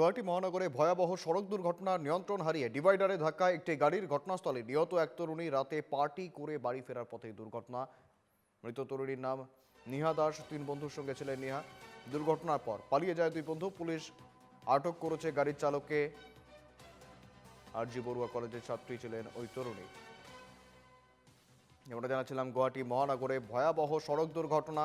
গুয়াহাটি মহানগরে ভয়াবহ সড়ক দুর্ঘটনা নিয়ন্ত্রণ হারিয়ে ডিভাইডারে ধাক্কায় একটি গাড়ির ঘটনাস্থলে নিহত এক তরুণী রাতে পার্টি করে বাড়ি ফেরার পথে দুর্ঘটনা। মৃত তরুণীর নাম নিহা দাস, তিন বন্ধুর সঙ্গে ছিলেন নিহা। দুর্ঘটনার পর পালিয়ে যায় দুই বন্ধু, পুলিশ আটক করেছে গাড়ির চালককে। আর জি বড়ুয়া কলেজের ছাত্রী ছিলেন ওই তরুণী। আমরা জানাচ্ছিলাম গুয়াহাটি মহানগরে ভয়াবহ সড়ক দুর্ঘটনা।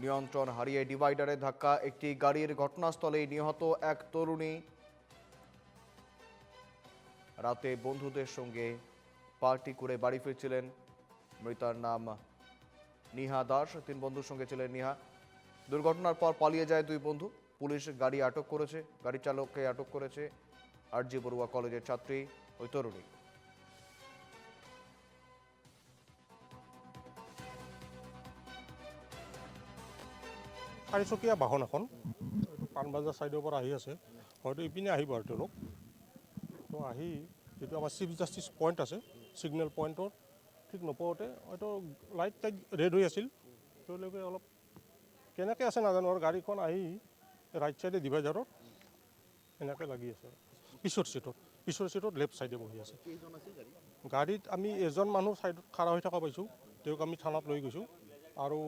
নিয়ন্ত্রণ হারিয়ে ডিভাইডারে ধাক্কা, একটি গাড়ির ঘটনাস্থলে নিহত এক তরুণী। রাতে বন্ধুদের সঙ্গে পার্টি করে বাড়ি ফিরছিলেন, মৃতার নাম নিহা দাস, তিন বন্ধুর সঙ্গে ছিলেন নিহা। দুর্ঘটনার পর পালিয়ে যায় দুই বন্ধু, পুলিশ গাড়ি আটক করেছে, গাড়ি চালককে আটক করেছে আরজি বড়ুয়া কলেজের ছাত্রী ওই তরুণী। চাৰিচকীয়া বাহন এখন। পাণবজাৰ ছাইডৰ পৰা আহি আছে। হয়তো ইপিনে আহিব আৰু তেওঁলোক। তো আহি যিটো আমাৰ চিফ জাষ্টিছ পইণ্ট আছে ছিগনেল পইণ্টৰ ঠিক নোপোৱাতে হয়তো লাইট টাইট ৰেড হৈ আছিল। তেওঁলোকে অলপ কেনেকৈ আছে নাজানো আৰু গাড়ীখন আহি ৰাইট ছাইডে ডিভাইডাৰত এনেকৈ লাগি আছে। পিছৰ ছিটত পিছৰ ছিটত লেফ্ট ছাইডে বহি আছে। গাড়ীত আমি এজন মানুহ ছাইডত খাৰা হৈ থকা পাইছোঁ। তেওঁক আমি থানাত লৈ গৈছোঁ। আৰু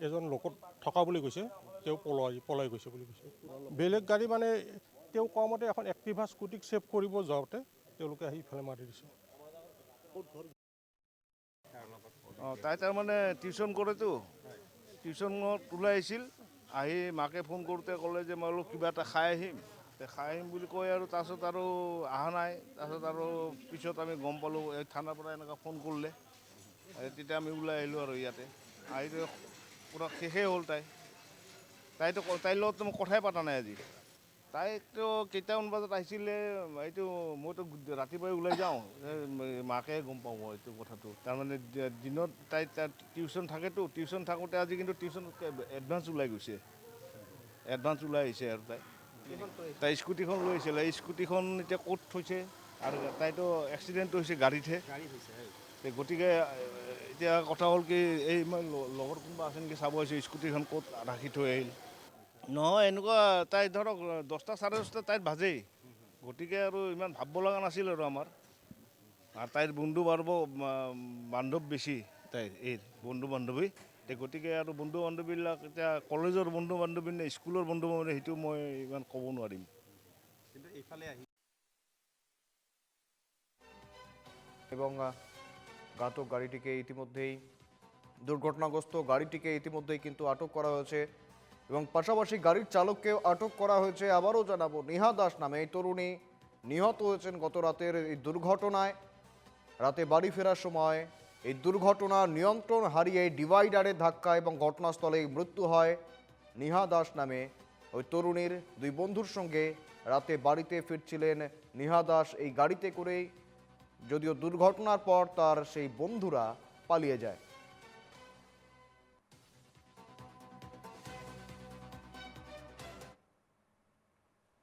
এজন লোকত থকা বুলি কৈছে তেওঁ পলাই পলাই গৈছে বুলি কৈছে। বেলেগ গাড়ী মানে তেওঁ কোৱা মতে এখন এক্টিভা স্কুটিক ছেভ কৰিব যাওঁতে তেওঁলোকে আহি ইফালে মাৰি দিছে। অঁ তাই তাৰমানে টিউশ্যন কৰেতো। টিউশ্যনত ওলাই আহিছিল আহি মাকে ফোন কৰোঁতে ক'লে যে মই অলপ কিবা এটা খাই আহিম। খাই আহিম বুলি কৈ আৰু তাৰপিছত আৰু অহা নাই। তাৰপিছত আৰু পিছত আমি গম পালোঁ এই থানাৰ পৰা এনেকুৱা ফোন কৰিলে। তেতিয়া আমি ওলাই আহিলোঁ আৰু ইয়াতে। আহি পূৰা শেষেই হ'ল তাই। তাইতো তাইৰ লগততো মই কথাই পতা নাই আজি। তাইতো কেইটামান বজাত আহিছিলে, এইটো মইতো ৰাতিপুৱাই ওলাই যাওঁ। মাকে গম মই এইটো কথাটো। তাৰমানে দিনত তাই টিউশ্যন থাকেতো। টিউশ্যন থাকোঁতে আজি কিন্তু টিউশ্যন এডভান্স ওলাই গৈছে। এডভান্স ওলাই আহিছে আৰু তাই। তাই স্কুটিখন লৈ আহিছিলে স্কুটিখন এতিয়া ক'ত থৈছে? আৰু তাইতো এক্সিডেণ্ট হৈছে গাড়ীতহে। গতিকে এতিয়া কথা হ'ল কি, এই মই লগত কোনোবা আছে নেকি চাব আহিছোঁ, স্কুটিখন ক'ত ৰাখি থৈ আহিল? নহয়, এনেকুৱা তাই ধৰক, দহটা, চাৰে দহটা তাইত বাজেই। গতিকে আৰু ইমান ভাবিব লগা নাছিল আৰু আমাৰ। আৰু তাইৰ বন্ধু বান্ধৱ বান্ধৱ বেছি তাইৰ এই বন্ধু বান্ধৱী। গতিকে আৰু বন্ধু বান্ধৱীবিলাক এতিয়া কলেজৰ বন্ধু বান্ধৱী নে স্কুলৰ বন্ধু বান্ধৱী, সেইটো মই ইমান ক'ব নোৱাৰিম। এবং ঘাতক গাড়িটিকে ইতিমধ্যেই, দুর্ঘটনাগ্রস্ত গাড়িটিকে ইতিমধ্যেই কিন্তু আটক করা হয়েছে এবং পাশাপাশি গাড়ির চালককেও আটক করা হয়েছে। আবারও জানাব, নেহা দাস নামে এই তরুণী নিহত হয়েছেন গত রাতের এই দুর্ঘটনায়। রাতে বাড়ি ফেরার সময় এই দুর্ঘটনা নিয়ন্ত্রণ হারিয়ে ডিভাইডারে ধাক্কা এবং ঘটনাস্থলেই মৃত্যু হয় নিহা দাস নামে। ওই তরুণীর দুই বন্ধুর সঙ্গে রাতে বাড়িতে ফিরছিলেন নিহা দাস। এই গাড়িতে করেই যদিও দুর্ঘটনার পর তার সেই বন্ধুরা পালিয়ে যায়।